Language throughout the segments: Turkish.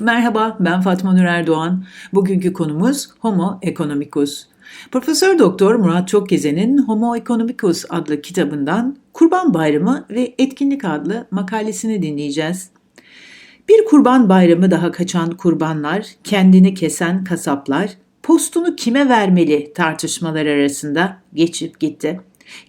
Merhaba, ben Fatma Nur Erdoğan. Bugünkü konumuz Homo economicus. Profesör Doktor Murat Çokgezen'in Homo economicus adlı kitabından Kurban Bayramı ve Etkinlik adlı makalesini dinleyeceğiz. Bir kurban bayramı daha kaçan kurbanlar, kendini kesen kasaplar, postunu kime vermeli tartışmalar arasında geçip gitti.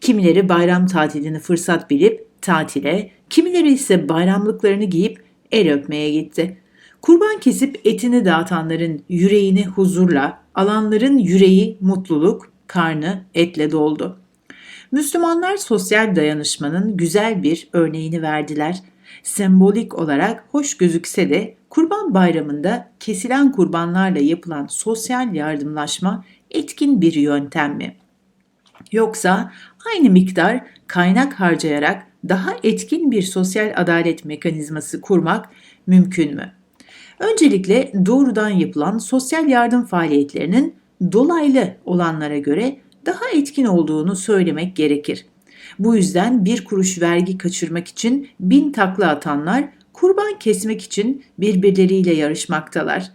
Kimileri bayram tatilini fırsat bilip tatile, kimileri ise bayramlıklarını giyip el öpmeye gitti. Kurban kesip etini dağıtanların yüreğini huzurla, alanların yüreği mutluluk, karnı etle doldu. Müslümanlar sosyal dayanışmanın güzel bir örneğini verdiler. Sembolik olarak hoş gözükse de Kurban Bayramı'nda kesilen kurbanlarla yapılan sosyal yardımlaşma etkin bir yöntem mi? Yoksa aynı miktar kaynak harcayarak daha etkin bir sosyal adalet mekanizması kurmak mümkün mü? Öncelikle doğrudan yapılan sosyal yardım faaliyetlerinin dolaylı olanlara göre daha etkin olduğunu söylemek gerekir. Bu yüzden bir kuruş vergi kaçırmak için bin takla atanlar kurban kesmek için birbirleriyle yarışmaktalar.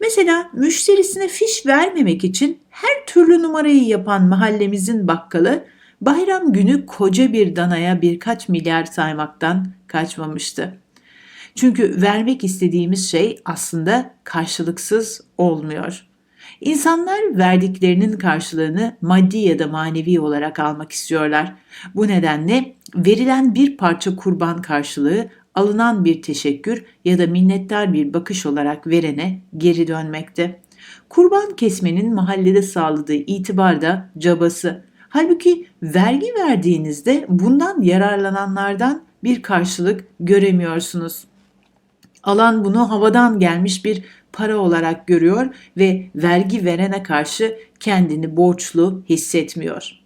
Mesela müşterisine fiş vermemek için her türlü numarayı yapan mahallemizin bakkalı bayram günü koca bir danaya birkaç milyar saymaktan kaçmamıştı. Çünkü vermek istediğimiz şey aslında karşılıksız olmuyor. İnsanlar verdiklerinin karşılığını maddi ya da manevi olarak almak istiyorlar. Bu nedenle verilen bir parça kurban karşılığı alınan bir teşekkür ya da minnettar bir bakış olarak verene geri dönmekte. Kurban kesmenin mahallede sağladığı itibar da cabası. Halbuki vergi verdiğinizde bundan yararlananlardan bir karşılık göremiyorsunuz. Alan bunu havadan gelmiş bir para olarak görüyor ve vergi verene karşı kendini borçlu hissetmiyor.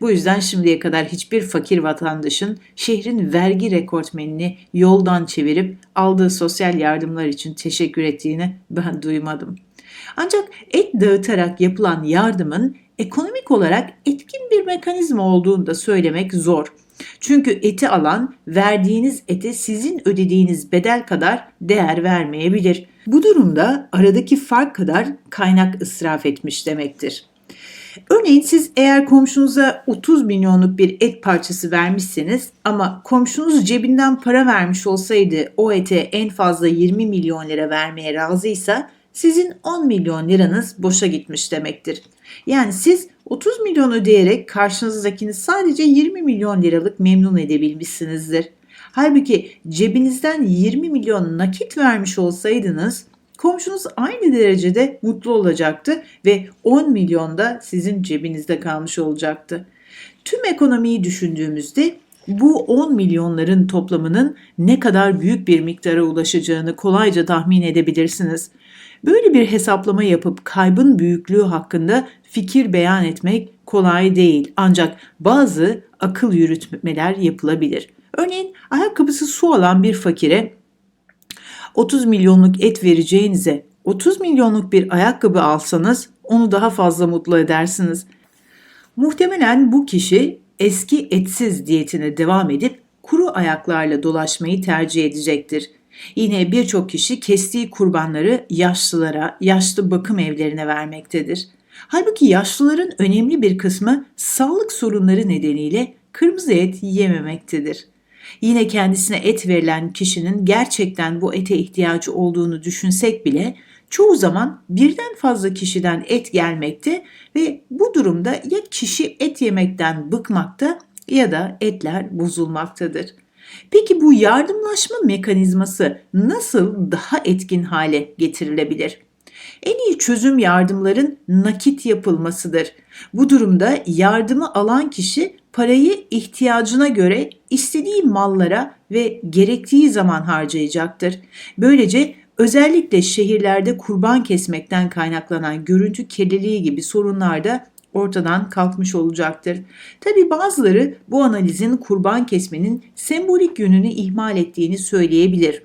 Bu yüzden şimdiye kadar hiçbir fakir vatandaşın şehrin vergi rekortmenini yoldan çevirip aldığı sosyal yardımlar için teşekkür ettiğini ben duymadım. Ancak et dağıtarak yapılan yardımın ekonomik olarak etkin bir mekanizma olduğunu da söylemek zor. Çünkü eti alan verdiğiniz ete sizin ödediğiniz bedel kadar değer vermeyebilir. Bu durumda aradaki fark kadar kaynak ısraf etmiş demektir. Örneğin siz eğer komşunuza 30 milyonluk bir et parçası vermişseniz ama komşunuz cebinden para vermiş olsaydı o ete en fazla 20 milyon lira vermeye razıysa sizin 10 milyon liranız boşa gitmiş demektir. Yani siz 30 milyon ödeyerek karşınızdakini sadece 20 milyon liralık memnun edebilmişsinizdir. Halbuki cebinizden 20 milyon nakit vermiş olsaydınız komşunuz aynı derecede mutlu olacaktı ve 10 milyon da sizin cebinizde kalmış olacaktı. Tüm ekonomiyi düşündüğümüzde bu 10 milyonların toplamının ne kadar büyük bir miktara ulaşacağını kolayca tahmin edebilirsiniz. Böyle bir hesaplama yapıp kaybın büyüklüğü hakkında fikir beyan etmek kolay değil. Ancak bazı akıl yürütmeler yapılabilir. Örneğin ayakkabısı su alan bir fakire 30 milyonluk et vereceğinize 30 milyonluk bir ayakkabı alsanız onu daha fazla mutlu edersiniz. Muhtemelen bu kişi eski etsiz diyetine devam edip kuru ayaklarla dolaşmayı tercih edecektir. Yine birçok kişi kestiği kurbanları yaşlılara, yaşlı bakım evlerine vermektedir. Halbuki yaşlıların önemli bir kısmı sağlık sorunları nedeniyle kırmızı et yememektedir. Yine kendisine et verilen kişinin gerçekten bu ete ihtiyacı olduğunu düşünsek bile çoğu zaman birden fazla kişiden et gelmekte ve bu durumda ya kişi et yemekten bıkmakta ya da etler bozulmaktadır. Peki bu yardımlaşma mekanizması nasıl daha etkin hale getirilebilir? En iyi çözüm yardımların nakit yapılmasıdır. Bu durumda yardımı alan kişi parayı ihtiyacına göre istediği mallara ve gerektiği zaman harcayacaktır. Böylece özellikle şehirlerde kurban kesmekten kaynaklanan görüntü kirliliği gibi sorunlar da ortadan kalkmış olacaktır. Tabi bazıları bu analizin kurban kesmenin sembolik yönünü ihmal ettiğini söyleyebilir.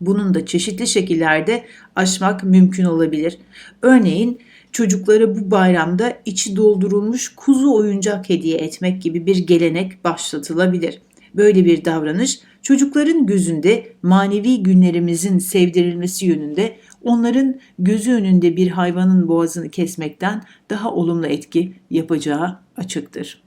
Bunun da çeşitli şekillerde aşmak mümkün olabilir. Örneğin çocuklara bu bayramda içi doldurulmuş kuzu oyuncak hediye etmek gibi bir gelenek başlatılabilir. Böyle bir davranış çocukların gözünde manevi günlerimizin sevdirilmesi yönünde onların gözü önünde bir hayvanın boğazını kesmekten daha olumlu etki yapacağı açıktır.